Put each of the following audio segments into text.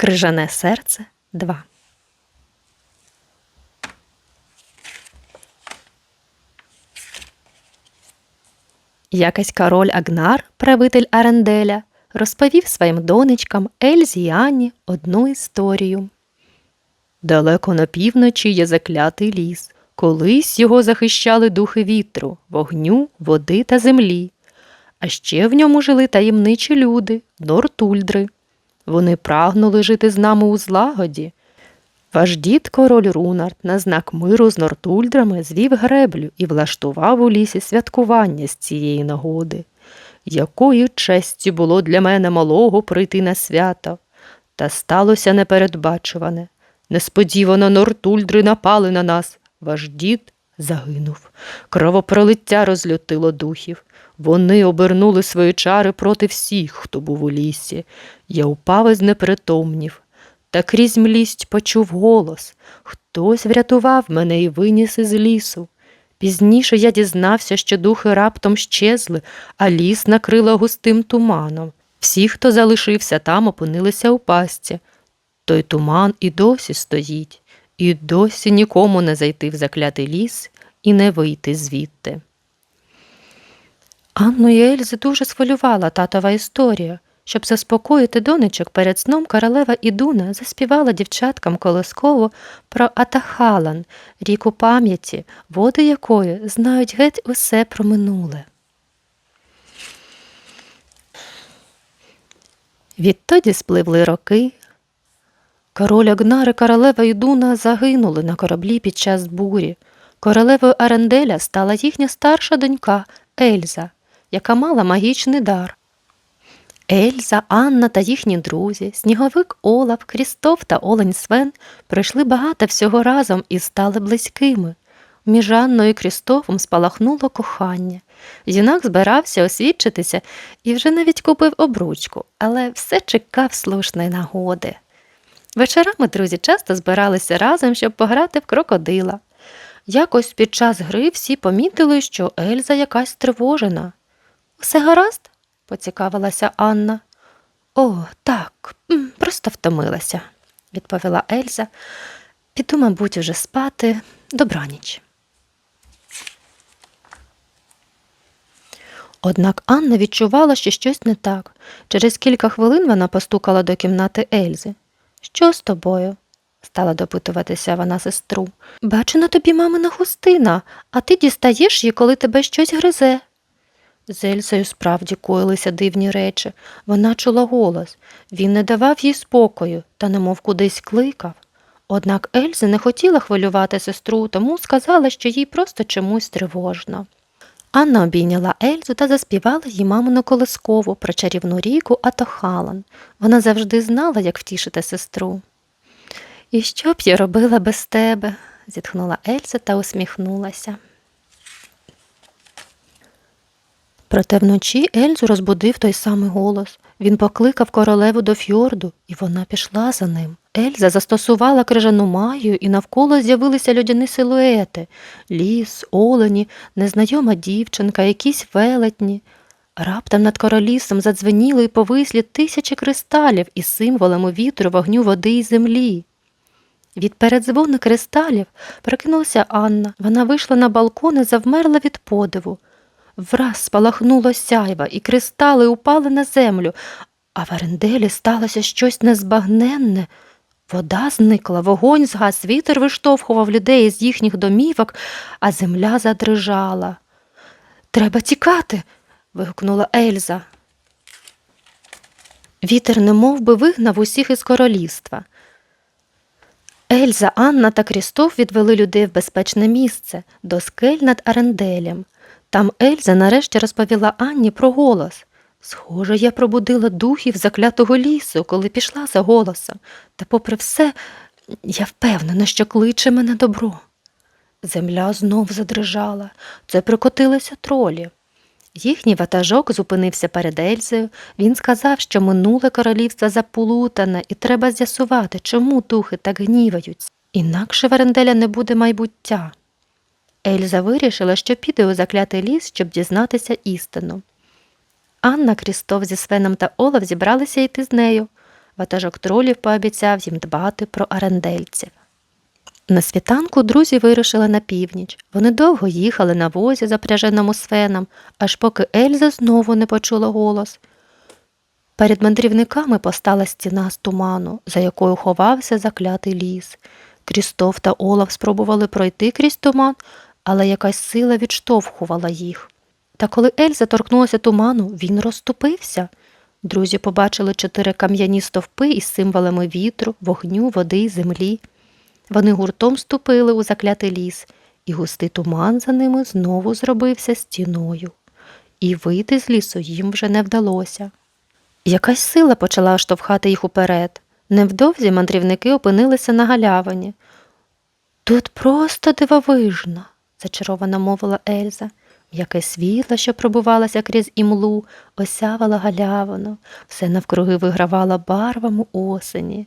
Крижане серце 2. Якось король Агнар, правитель Аренделя, розповів своїм донечкам Ельзі і Анні одну історію. Далеко на півночі є заклятий ліс. Колись його захищали духи вітру, вогню, води та землі. А ще в ньому жили таємничі люди, нортульдри. Вони прагнули жити з нами у злагоді. Ваш дід король Рунард на знак миру з нортульдрами звів греблю і влаштував у лісі святкування з цієї нагоди. Якою честю було для мене малого прийти на свято. Та сталося непередбачуване. Несподівано нортульдри напали на нас. Ваш дід загинув. Кровопролиття розлютило духів. Вони обернули свої чари проти всіх, хто був у лісі. Я упав і знепритомнів. Та крізь млість почув голос. Хтось врятував мене і виніс із лісу. Пізніше я дізнався, що духи раптом щезли, а ліс накрило густим туманом. Всі, хто залишився там, опинилися у пастці. Той туман і досі стоїть, і досі нікому не зайти в заклятий ліс і не вийти звідти. Анну і Ельзи дуже схвилювала татова історія. Щоб заспокоїти донечок перед сном королева Ідуна заспівала дівчаткам колосково про Атахалан, ріку пам'яті, води якої знають геть усе про минуле. Відтоді спливли роки. Король Агнар і королева Ідуна загинули на кораблі під час бурі. Королевою Аренделя стала їхня старша донька Ельза, яка мала магічний дар. Ельза, Анна та їхні друзі, сніговик Олаф, Крістоф та Олень Свен пройшли багато всього разом і стали близькими. Між Анною і Крістофом спалахнуло кохання. Юнак збирався освідчитися і вже навіть купив обручку, але все чекав слушної нагоди. Вечорами друзі часто збиралися разом, щоб пограти в крокодила. Якось під час гри всі помітили, що Ельза якась тривожена. Усе гаразд? поцікавилася Анна. О, так, просто втомилася, відповіла Ельза. Піду, мабуть, уже спати. Добраніч. Однак Анна відчувала, що щось не так. Через кілька хвилин вона постукала до кімнати Ельзи. Що з тобою? стала допитуватися вона сестру. Бачу на тобі мамина хустина, а ти дістаєш її, коли тебе щось гризе. З Ельзою справді коїлися дивні речі. Вона чула голос. Він не давав їй спокою та немов кудись кликав. Однак Ельза не хотіла хвилювати сестру, тому сказала, що їй просто чомусь тривожно. Анна обійняла Ельзу та заспівала їй мамину колискову про чарівну ріку Атохалан. Вона завжди знала, як втішити сестру. І що б я робила без тебе? зітхнула Ельза та усміхнулася. Проте вночі Ельзу розбудив той самий голос. Він покликав королеву до фьорду, і вона пішла за ним. Ельза застосувала крижану магію, і навколо з'явилися людяні силуети ліс, олені, незнайома дівчинка, якісь велетні. Раптом над королісом задзвеніли і повислі тисячі кристалів із символами вітру, вогню, води і землі. Від передзвону кристалів прокинулася Анна. Вона вийшла на балкон і завмерла від подиву. Враз спалахнуло сяйва, і кристали упали на землю, а в Аренделі сталося щось незбагненне. Вода зникла, вогонь згас, вітер виштовхував людей з їхніх домівок, а земля задрижала. Треба тікати. вигукнула Ельза. Вітер немов би вигнав усіх із королівства. Ельза, Анна та Крістоф відвели людей в безпечне місце до скель над Аренделем. Там Ельза нарешті розповіла Анні про голос. Схоже, я пробудила духів заклятого лісу, коли пішла за голосом, та, попри все, я впевнена, що кличе мене добро. Земля знов задрижала, це прикотилися тролі. Їхній ватажок зупинився перед Ельзою. Він сказав, що минуле королівство заплутане, і треба з'ясувати, чому духи так гніваються. Інакше в Аренделя не буде майбуття. Ельза вирішила, що піде у заклятий ліс, щоб дізнатися істину. Анна, Крістоф зі Свеном та Олаф зібралися йти з нею. ватажок тролів пообіцяв їм дбати про арендельців. На світанку друзі вирушили на північ. Вони довго їхали на возі, запряженому свеном, аж поки Ельза знову не почула голос. Перед мандрівниками постала стіна з туману, за якою ховався заклятий ліс. Крістоф та Олаф спробували пройти крізь туман, але якась сила відштовхувала їх. Та коли Ельза торкнулася туману, він розступився. Друзі побачили чотири кам'яні стовпи із символами вітру, вогню, води землі. Вони гуртом ступили у заклятий ліс, і густий туман за ними знову зробився стіною. І вийти з лісу їм вже не вдалося. Якась сила почала штовхати їх уперед. Невдовзі мандрівники опинилися на галявині. Тут просто дивовижно, зачаровано мовила Ельза. Яке світло, що пробувалося крізь імлу, осявало галявину, все навкруги вигравало барвами осені.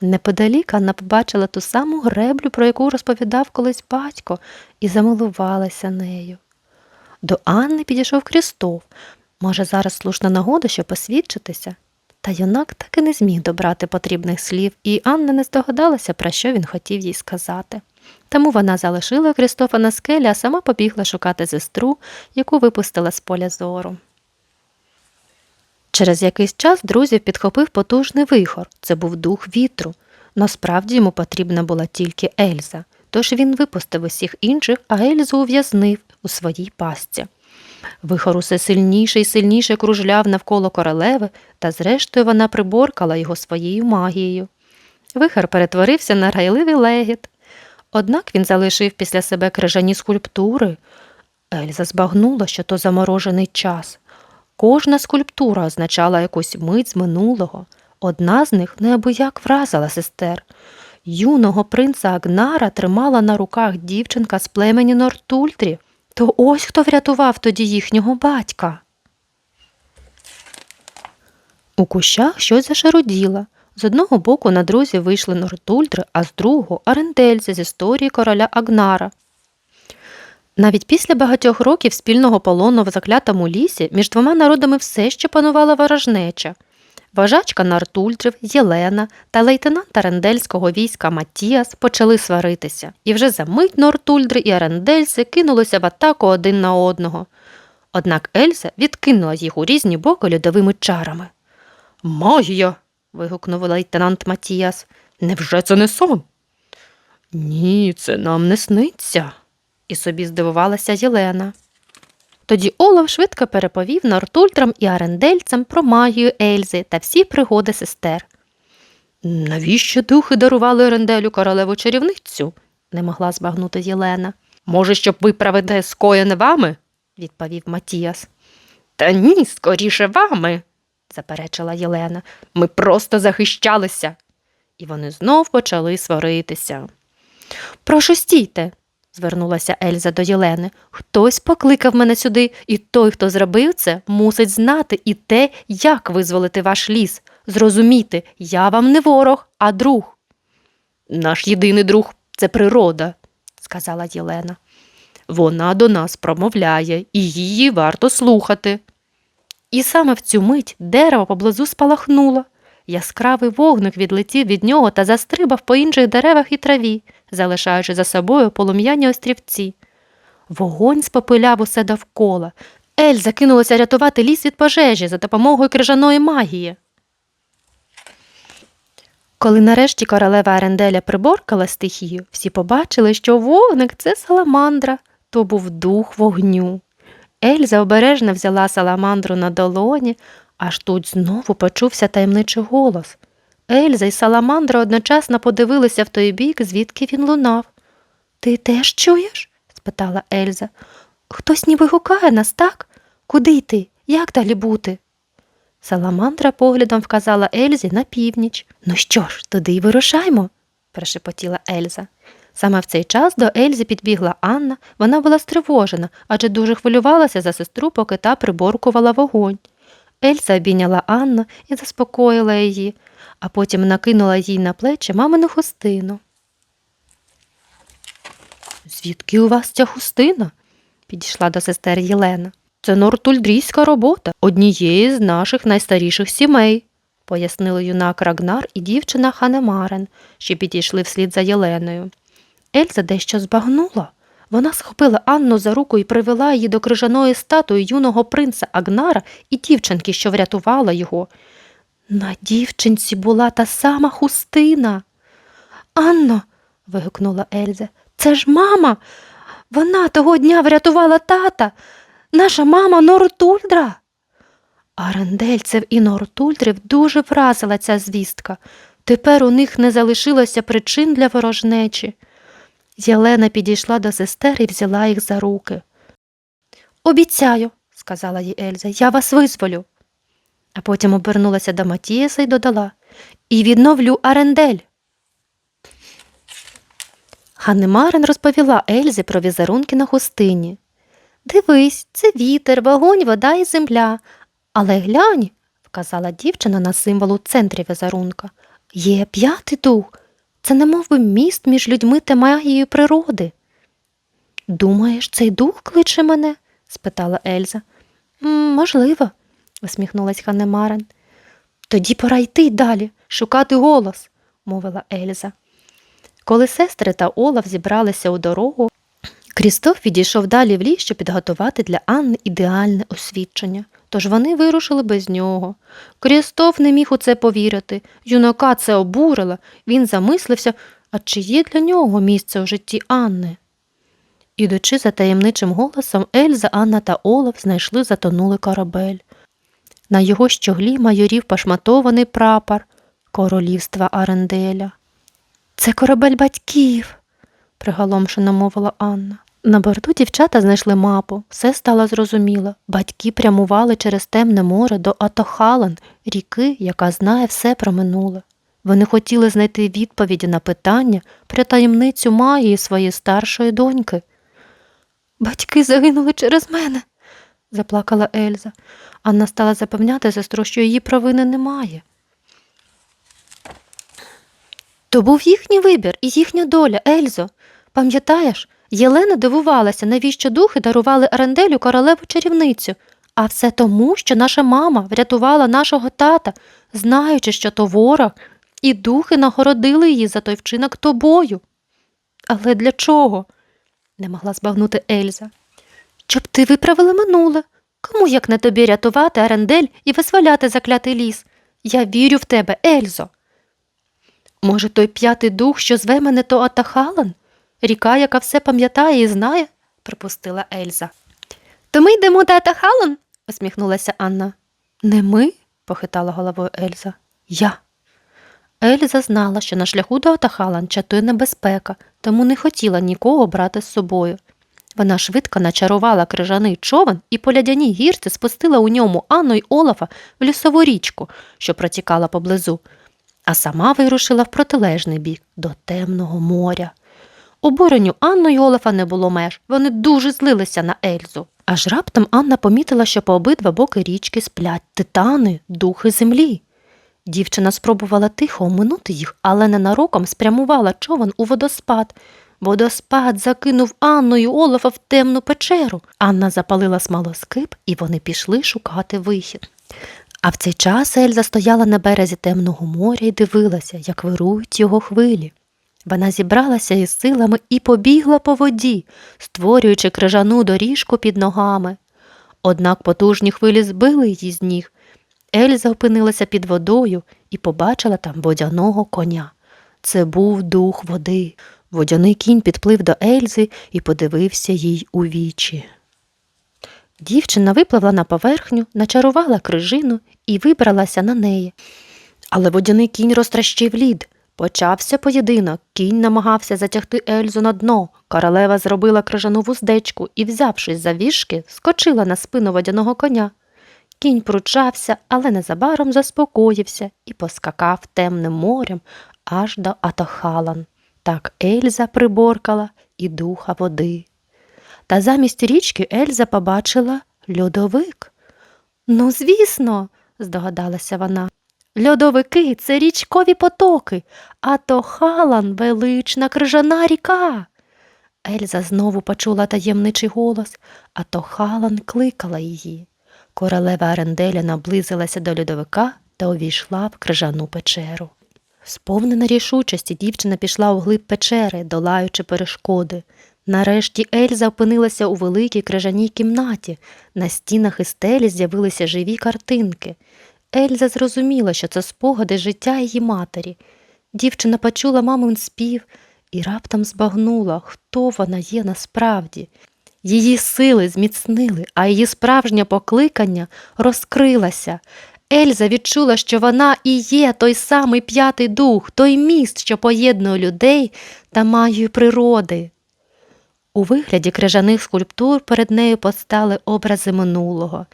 Неподалік Анна побачила ту саму греблю, про яку розповідав колись батько, і замилувалася нею. До Анни підійшов Крістов. Може, зараз слушна нагода, щоб посвідчитися? Та юнак так і не зміг добрати потрібних слів, і Анна не здогадалася, про що він хотів їй сказати. Тому вона залишила Крістофа на скелі, а сама побігла шукати сестру, яку випустила з поля зору. Через якийсь час друзів підхопив потужний вихор. Це був дух вітру. Насправді йому потрібна була тільки Ельза, тож він випустив усіх інших, а Ельзу ув'язнив у своїй пастці. Вихор усе сильніше і сильніше кружляв навколо королеви, та зрештою вона приборкала його своєю магією. Вихор перетворився на райливий легіт. Однак він залишив після себе крижані скульптури. Ельза збагнула, що то заморожений час. Кожна скульптура означала якусь мить з минулого. Одна з них неабияк вразила сестер. Юного принца Агнара тримала на руках дівчинка з племені Нортультрі. То ось хто врятував тоді їхнього батька. У кущах щось зашаруділо. З одного боку на друзі вийшли Нортультри, а з другого арендельці з історії короля Агнара. Навіть після багатьох років спільного полону в заклятому лісі між двома народами все ще панувала ворожнеча. Вожачка Нартультрів, Єлена та лейтенант арендельського війська Матіас почали сваритися, і вже за мить Нортульдри і арендельці кинулися в атаку один на одного. Однак Ельза відкинула їх у різні боки льодовими чарами. Магія. Вигукнув лейтенант Матіас. Невже це не сон? Ні, це нам не сниться, і собі здивувалася Єлена. Тоді Олаф швидко переповів Нортультрам і арендельцям про магію Ельзи та всі пригоди сестер. Навіщо духи дарували Оренделю королеву чарівницю? не могла збагнути Єлена. Може, щоб виправити скоєне вами? відповів Матіас. Та ні, скоріше вами, заперечила Єлена. Ми просто захищалися. І вони знов почали сваритися. Прошу стійте, звернулася Ельза до Єлени. Хтось покликав мене сюди, і той, хто зробив це, мусить знати і те, як визволити ваш ліс. Зрозумійте, я вам не ворог, а друг. Наш єдиний друг це природа, сказала Єлена. Вона до нас промовляє, і її варто слухати. І саме в цю мить дерево поблизу спалахнуло. Яскравий вогник відлетів від нього та застрибав по інших деревах і траві, залишаючи за собою полум'яні острівці. Вогонь спопиляв усе довкола. Ель закинулася рятувати ліс від пожежі за допомогою крижаної магії. Коли нарешті королева Аренделя приборкала стихію, всі побачили, що вогник це саламандра, то був дух вогню. Ельза обережно взяла саламандру на долоні, аж тут знову почувся таємничий голос. Ельза і саламандра одночасно подивилися в той бік, звідки він лунав. Ти теж чуєш? спитала Ельза. Хтось ніби гукає нас, так? Куди йти? Як далі бути? Саламандра поглядом вказала Ельзі на північ. Ну що ж, туди й вирушаймо, прошепотіла Ельза. Саме в цей час до Ельзі підбігла Анна. Вона була стривожена, адже дуже хвилювалася за сестру, поки та приборкувала вогонь. Ельза обійняла Анну і заспокоїла її, а потім накинула їй на плечі мамину хустину. Звідки у вас ця хустина? підійшла до сестер Єлена. Це нортульдрійська робота однієї з наших найстаріших сімей. пояснили юнак Рагнар і дівчина Ханемарен, що підійшли вслід за Єленою. Ельза дещо збагнула. Вона схопила Анну за руку і привела її до крижаної статуї юного принца Агнара і дівчинки, що врятувала його. На дівчинці була та сама хустина. Анно, вигукнула Ельза, це ж мама. Вона того дня врятувала тата. Наша мама Нортульдра. Арендельцев і Нортульдрів дуже вразила ця звістка. Тепер у них не залишилося причин для ворожнечі. Єлена підійшла до сестер і взяла їх за руки. Обіцяю, сказала їй Ельза, я вас визволю. А потім обернулася до Матієса і додала І відновлю Арендель. Ганнемарен розповіла Ельзі про візерунки на хустині. Дивись, це вітер, вогонь, вода і земля. Але глянь, вказала дівчина на символ у центрі візерунка. Є п'ятий дух. Це немов би міст між людьми та магією природи. Думаєш, цей дух кличе мене? спитала Ельза. Можливо, усміхнулась Ханемарен. Тоді пора йти далі, шукати голос, мовила Ельза. Коли сестри та Олаф зібралися у дорогу, Крістоф відійшов далі в ліс, щоб підготувати для Анни ідеальне освідчення. Тож вони вирушили без нього. Крістоф не міг у це повірити. Юнака це обурило. Він замислився, а чи є для нього місце у житті Анни. Ідучи за таємничим голосом, Ельза, Анна та Олаф знайшли затонулий корабель. На його щоглі майорів пошматований прапор королівства Аренделя. Це корабель батьків, приголомшено мовила Анна. На борту дівчата знайшли мапу, все стало зрозуміло. Батьки прямували через темне море до Атохалан, ріки, яка знає все про минуле. Вони хотіли знайти відповіді на питання про таємницю магії своєї старшої доньки. Батьки загинули через мене, заплакала Ельза. Анна стала запевняти сестру, що її провини немає. То був їхній вибір і їхня доля, Ельзо. Пам'ятаєш, Єлена дивувалася, навіщо духи дарували Аренделю королеву чарівницю, а все тому, що наша мама врятувала нашого тата, знаючи, що то ворог, і духи нагородили її за той вчинок тобою. Але для чого? не могла збагнути Ельза. Щоб ти виправила минуле. Кому як не тобі рятувати Арендель і визволяти заклятий ліс? Я вірю в тебе, Ельзо. Може, той п'ятий дух, що зве мене то Атахалан? Ріка, яка все пам'ятає і знає, припустила Ельза. То ми йдемо до Атахалан? усміхнулася Анна. Не ми, похитала головою Ельза. Я. Ельза знала, що на шляху до Атахалан чатує небезпека, тому не хотіла нікого брати з собою. Вона швидко начарувала крижаний човен і по лядяній гірці спустила у ньому Анну й Олафа в лісову річку, що протікала поблизу, а сама вирушила в протилежний бік до темного моря. Обуренню Анну й Олафа не було меж, вони дуже злилися на Ельзу. Аж раптом Анна помітила, що по обидва боки річки сплять титани, духи землі. Дівчина спробувала тихо оминути їх, але ненароком спрямувала човен у водоспад. Водоспад закинув Анну й Олафа в темну печеру. Анна запалила смолоскип, і вони пішли шукати вихід. А в цей час Ельза стояла на березі темного моря і дивилася, як вирують його хвилі. Вона зібралася із силами і побігла по воді, створюючи крижану доріжку під ногами. Однак потужні хвилі збили її з ніг. Ельза опинилася під водою і побачила там водяного коня. Це був дух води. Водяний кінь підплив до Ельзи і подивився їй у вічі. Дівчина випливла на поверхню, начарувала крижину і вибралася на неї. Але водяний кінь розтращив лід. Почався поєдинок, кінь намагався затягти Ельзу на дно. Королева зробила крижану вуздечку і, взявшись за віжки, скочила на спину водяного коня. Кінь пручався, але незабаром заспокоївся і поскакав темним морем аж до Атохалан. Так Ельза приборкала і духа води. Та замість річки Ельза побачила льодовик. Ну, звісно, здогадалася вона. Льодовики це річкові потоки, а то Халан велична крижана ріка. Ельза знову почула таємничий голос, а то Халан кликала її. Королева Аренделя наблизилася до льодовика та увійшла в крижану печеру. Сповнена рішучості, дівчина пішла у глиб печери, долаючи перешкоди. Нарешті Ельза опинилася у великій крижаній кімнаті. На стінах і стелі з'явилися живі картинки. Ельза зрозуміла, що це спогади життя її матері. Дівчина почула мамин спів і раптом збагнула, хто вона є насправді. Її сили зміцнили, а її справжнє покликання розкрилося. Ельза відчула, що вона і є той самий п'ятий дух, той міст, що поєднує людей та магію природи. У вигляді крижаних скульптур перед нею постали образи минулого.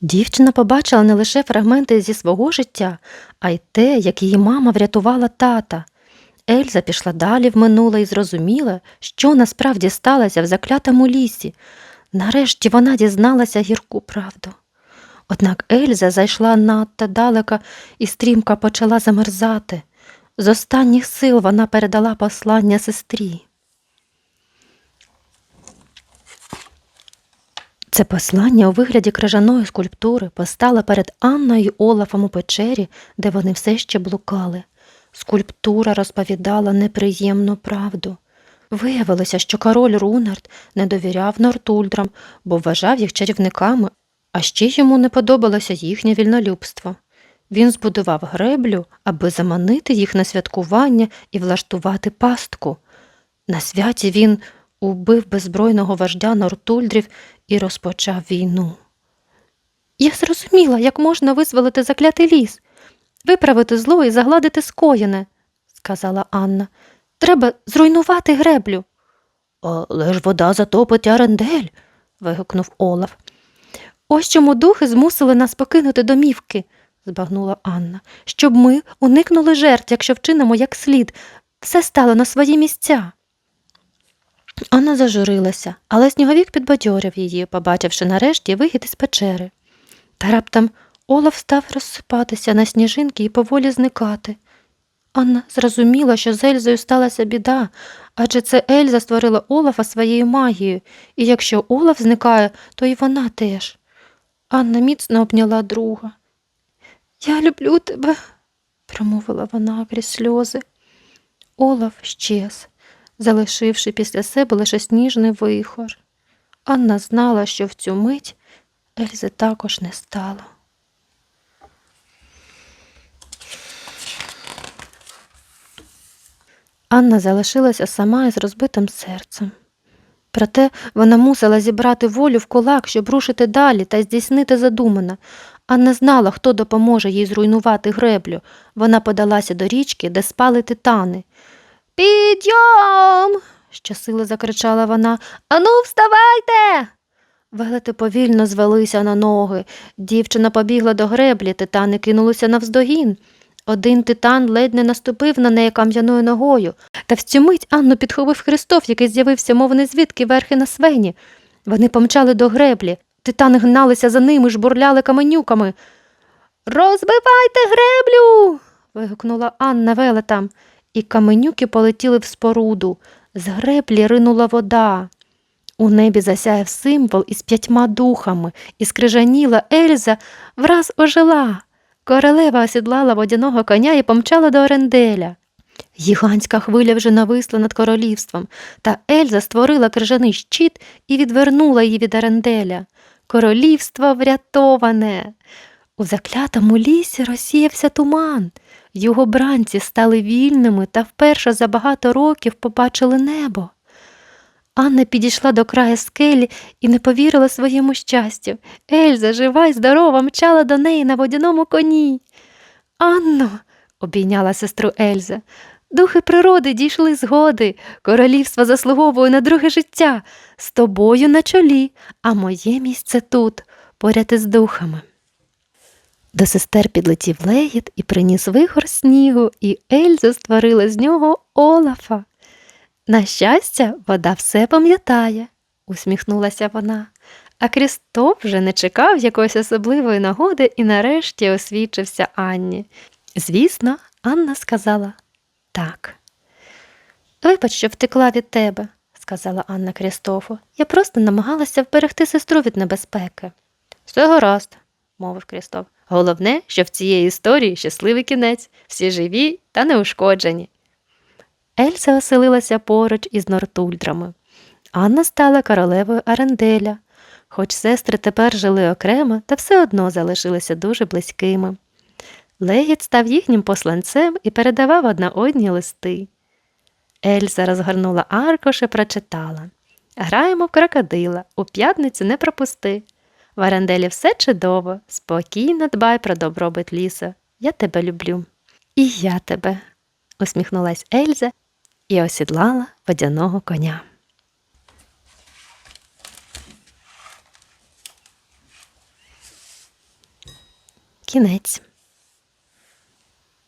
Дівчина побачила не лише фрагменти зі свого життя, а й те, як її мама врятувала тата. Ельза пішла далі в минуле і зрозуміла, що насправді сталося в заклятому лісі. Нарешті вона дізналася гірку правду. Однак Ельза зайшла надто далеко і стрімко почала замерзати. З останніх сил вона передала послання сестрі. Це послання у вигляді крижаної скульптури постало перед Анною і Олафом у печері, де вони все ще блукали. Скульптура розповідала неприємну правду. Виявилося, що король Рунард не довіряв Нортульдрам, бо вважав їх чарівниками, а ще йому не подобалося їхнє вільнолюбство. Він збудував греблю, аби заманити їх на святкування і влаштувати пастку. На святі він убив беззбройного вождя Нортульдрів і розпочав війну. Я зрозуміла, як можна визволити заклятий ліс, виправити зло і загладити скоєне, сказала Анна. Треба зруйнувати греблю. Але ж вода затопить Арендель. вигукнув Олаф. Ось чому духи змусили нас покинути домівки, збагнула Анна, щоб ми уникнули жертв, якщо вчинимо як слід, все стало на свої місця. Анна зажурилася, але сніговік підбадьорив її, побачивши нарешті вихід із печери. Та раптом Олаф став розсипатися на сніжинки і поволі зникати. Анна зрозуміла, що з Ельзою сталася біда, адже це Ельза створила Олафа своєю магією, і якщо Олаф зникає, то і вона теж. Анна міцно обняла друга. Я люблю тебе, промовила вона крізь сльози. Олаф щез, залишивши після себе лише сніжний вихор. Анна знала, що в цю мить Ельзи також не стало. Анна залишилася сама із розбитим серцем. Проте вона мусила зібрати волю в кулак, щоб рушити далі та здійснити задумане. Анна знала, хто допоможе їй зруйнувати греблю. Вона подалася до річки, де спали титани. Підйом. щосили закричала вона. Ану, вставайте. Велети повільно звелися на ноги. Дівчина побігла до греблі, титани кинулися навздогін. Один титан ледь не наступив на неї кам'яною ногою, та в цю мить Анну підхопив Христоф, який з'явився, мов не звідки верхи на свені. Вони помчали до греблі. Титани гналися за ними, жбурляли каменюками. Розбивайте греблю. вигукнула Анна велетам, і каменюки полетіли в споруду. З греблі ринула вода. У небі засяяв символ із п'ятьма духами, і скрижаніла Ельза враз ожила. Королева осідлала водяного коня і помчала до Оренделя. Гігантська хвиля вже нависла над королівством, та Ельза створила крижаний щит і відвернула її від Оренделя. Королівство врятоване. У заклятому лісі розсіявся туман. Його бранці стали вільними та вперше за багато років побачили небо. Анна підійшла до краю скелі і не повірила своєму щастю. Ельза, жива й здорова, мчала до неї на водяному коні. Анно, обійняла сестру Ельза, духи природи дійшли згоди, королівство заслуговує на друге життя, з тобою на чолі, а моє місце тут, поряд із духами. До сестер підлетів легіт і приніс вихор снігу, і Ельза створила з нього Олафа. На щастя, вода все пам'ятає, усміхнулася вона, а Крістоф вже не чекав якоїсь особливої нагоди і нарешті освідчився Анні. Звісно, Анна сказала так. Вибач, що втекла від тебе, сказала Анна Крістофу. Я просто намагалася вберегти сестру від небезпеки. Все гаразд, мовив Крістоф. Головне, що в цієї історії щасливий кінець, всі живі та неушкоджені. Ельса оселилася поруч із Нортульдрами. Анна стала королевою Аренделя, хоч сестри тепер жили окремо та все одно залишилися дуже близькими. Легіт став їхнім посланцем і передавав одна одній листи. Ельза розгорнула аркуш і прочитала Граємо в крокодила, у п'ятницю не пропусти. В Аренделі все чудово, спокійно дбай про добробит ліса. Я тебе люблю. І я тебе, усміхнулась Ельза і осідлала водяного коня. Кінець.